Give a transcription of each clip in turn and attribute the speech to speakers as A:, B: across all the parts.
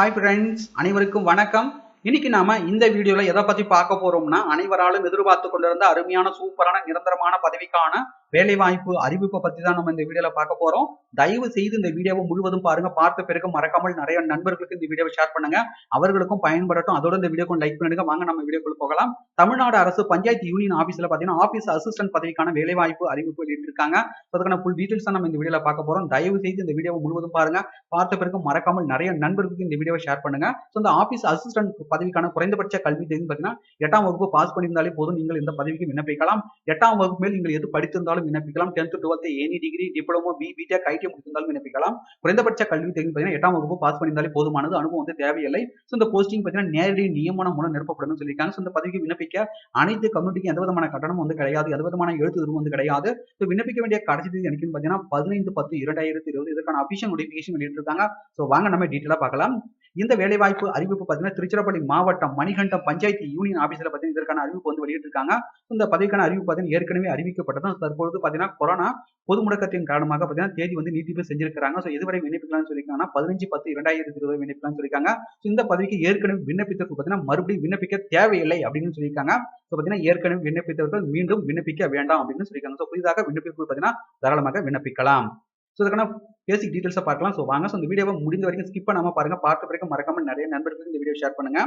A: Hi friends அனைவருக்கும் வணக்கம். இன்னைக்கு நாம இந்த வீடியோல எதை பத்தி பார்க்க போறோம்னா அனைவராலும் எதிர்பார்த்து கொண்டிருந்த அருமையான சூப்பரான நிரந்தரமான பதவிக்கான வேலை வாய்ப்பு அறிவிப்பை பத்தி தான் நம்ம இந்த வீடியோல பார்க்க போறோம். தயவு செய்து இந்த வீடியோவை முழுவதும் பாருங்க. பார்த்த பிறகு மறக்காமல் நிறைய நண்பர்களுக்கு இந்த வீடியோவை ஷேர் பண்ணுங்க. அவர்களுக்கும் பயன்படட்டும். அதோட இந்த வீடியோக்கும் லைக் பண்ணிடுங்க. வாங்க நம்ம வீடியோக்குள்ள போகலாம். தமிழ்நாடு அரசு பஞ்சாயத்து யூனியன் ஆபீஸ்ல பாத்தீங்கன்னா ஆபீஸ் அசிஸ்டன்ட் பதவிக்கான வேலை வாய்ப்பு அறிவிப்பு வெளியிட்டிருக்காங்க. அதுக்கான ஃபுல் டீடைல்ஸ் நம்ம இந்த வீடியோல பார்க்க போறோம். தயவு செய்து இந்த வீடியோவை முழுவதும் பாருங்க. பார்த்த பிறகு மறக்காமல் நிறைய நண்பர்களுக்கு இந்த வீடியோவை ஷேர் பண்ணுங்க. ஸோ இந்த ஆபீஸ் அசிஸ்டன்ட் பதவிக்கான குறைந்தபட்ச கல்வி தேதி பார்த்தீங்கன்னா எட்டாம் வகுப்பு பாஸ் பண்ணியிருந்தாலே போதும். நீங்கள் இந்த பதவிக்கு விண்ணப்பிக்கலாம். எட்டாம் வகுப்பு மேல் நீங்கள் எது படித்திருந்தாலும் விண்ணப்பிக்கலாம். Tenth twelfth any degree diploma B B Tech IT முடித்திருந்தாலும் விண்ணப்பிக்கலாம். குறைந்தபட்ச கல்வி தெரிந்து பார்த்தீங்கன்னா எட்டாம் வகுப்பு பாஸ் பண்ணியிருந்தாலே போதுமானது. அனுபவம் வந்து தேவையில்லை. ஸோ இந்த போஸ்டிங் பார்த்தீங்கன்னா நேரடி நியமனம் மூலம் நிரப்பப்படும் சொல்லியிருக்காங்க. ஸோ இந்த பதவிக்கு விண்ணப்பிக்க அனைத்து கம்யூனிட்டிக்கு எந்த விதமான கட்டணம் வந்து கிடையாது. எந்த விதமான எழுத்து எதுவும் வந்து கிடையாது. ஸோ விண்ணப்பிக்க வேண்டிய கடைசி தேதி எனக்கு பார்த்தீங்கன்னா பதினைந்து பத்து இரண்டாயிரத்தி இருபது. இதற்கான அபிஷியல் நோட்டிஃபிகேஷன் வெளியிட்டிருக்காங்க. ஸோ வாங்க நம்ம டீட்டெயிலாக பார்க்கலாம். இந்த வேலைவாய்ப்பு அறிவிப்பு பார்த்தீங்கன்னா திருச்சிராப்பள்ளி மாவட்டம் மணிகண்டம் பஞ்சாயத்து யூனியன் ஆஃபீஸில் பார்த்தீங்கன்னா இதற்கான அறிவிப்பு வந்து வெளியிட்டிருக்காங்க. இந்த பதவிக்கான அறிவிப்பு பார்த்தீங்கன்னா ஏற்கனவே அறிவிக்கப்பட்டதும் தற்பொழுது பார்த்தீங்கன்னா கொரோனா பொது முடக்கத்தின் காரணமாக பார்த்தீங்கன்னா தேதி வந்து நீட்டிப்பு செஞ்சிருக்காங்க ஸோ இதுவரை விண்ணப்பிக்கலாம்னு சொல்லியிருக்காங்கன்னா பதினஞ்சு பத்து இரண்டாயிரத்தி இருபது விண்ணப்பிக்கலாம்னு சொல்லியிருக்காங்க. இந்த பதவிக்கு ஏற்கனவே விண்ணப்பித்தவர்கள் பார்த்தீங்கன்னா மறுபடியும் விண்ணப்பிக்க தேவையில்லை அப்படின்னு சொல்லியிருக்காங்க. ஸோ பார்த்தீங்கன்னா ஏற்கனவே விண்ணப்பித்தவர்கள் மீண்டும் விண்ணப்பிக்க வேண்டாம் அப்படின்னு சொல்லியிருக்காங்க. ஸோ புதிதாக விண்ணப்பிப்பு பார்த்தீங்கன்னா தாராளமாக விண்ணப்பிக்கலாம். ஸோ இதுக்கான பேசிக் டீட்டெயில்ஸை பார்க்கலாம். ஸோ வாங்க. ஸோ இந்த வீடியோவை முடிந்த வரைக்கும் ஸ்கிப் பண்ணாமல் பாருங்க. பார்த்த பிறகு மறக்காம நிறைய நண்பர்களுக்கு இந்த வீடியோ ஷேர் பண்ணுங்க.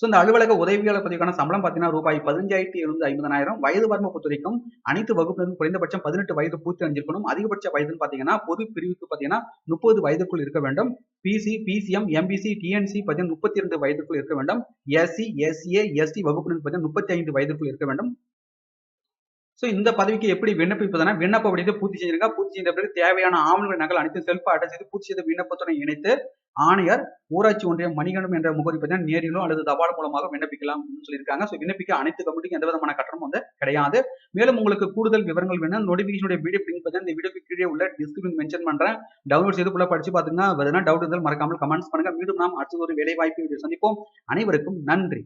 A: ஸோ இந்த அலுவலக உதவியாளர் பதிவுக்கான சம்பளம் பார்த்தீங்கன்னா ரூபாய் பதினஞ்சாயிரத்தி இருந்து ஐம்பதாயிரம் வயது வரம்பு பொறுத்தவரைக்கும் அனைத்து வகுப்பினரும் குறைந்தபட்சம் பதினெட்டு வயது பூர்த்தி அடைஞ்சிருக்கணும். அதிகபட்ச வயதுன்னு பார்த்தீங்கன்னா பொது பிரிவுக்கு பார்த்தீங்கன்னா முப்பது வயதுக்குள் இருக்க வேண்டும். பிசி பிசிஎம் எம்பிசி டிஎன்சி பார்த்தீங்கன்னா முப்பத்தி இரண்டு வயதுக்குள் இருக்க வேண்டும். எஸ்சி எஸ்ஏ எஸ்டி வகுப்பினர் பார்த்தீங்கன்னா முப்பத்தி ஐந்து வயதுக்குள் இருக்க வேண்டும். ஸோ இந்த பதவிக்கு எப்படி விண்ணப்பிப்பதுனா விண்ணப்ப வடிவத்தை பூர்த்தி செஞ்சிருங்க பூர்த்தி செய்த பிறகு தேவையான ஆவணங்கள் நகல் அனைத்து செல்ஃபாக அட்டை செய்து பூர்த்தி செய்த விண்ணப்பத்துடன் இணைத்து ஆணையர் ஊராட்சி ஒன்றியம் மணிகண்டம் என்ற முகவரி பார்த்தீங்கன்னா நேரிலோ அல்லது தபால் மூலமாக விண்ணப்பிக்கலாம் சொல்லியிருக்காங்க. ஸோ விண்ணப்பிக்க அனைத்து கமிட்டிக்கும் எந்த விதமான கட்டணம் வந்து கிடையாது. மேலும் உங்களுக்கு கூடுதல் விவரங்கள் வேணும் நோட்டிபிகேஷனுடைய வீடியோ லிங்க் பார்த்தீங்கன்னா இந்த வீடியோக்கு கீழே உள்ள டிஸ்கிரிப்ஷன் மென்ஷன் பண்றேன். டவுன்லோட் செய்து ஃபுல்லாக படிச்சு பார்த்துங்க எதனா டவுட் இருந்தால் மறக்காமல் கமெண்ட்ஸ் பண்ணுங்க. மீண்டும் நாம் அடுத்த ஒரு வேலை வாய்ப்பு சந்திப்போம். அனைவருக்கும் நன்றி.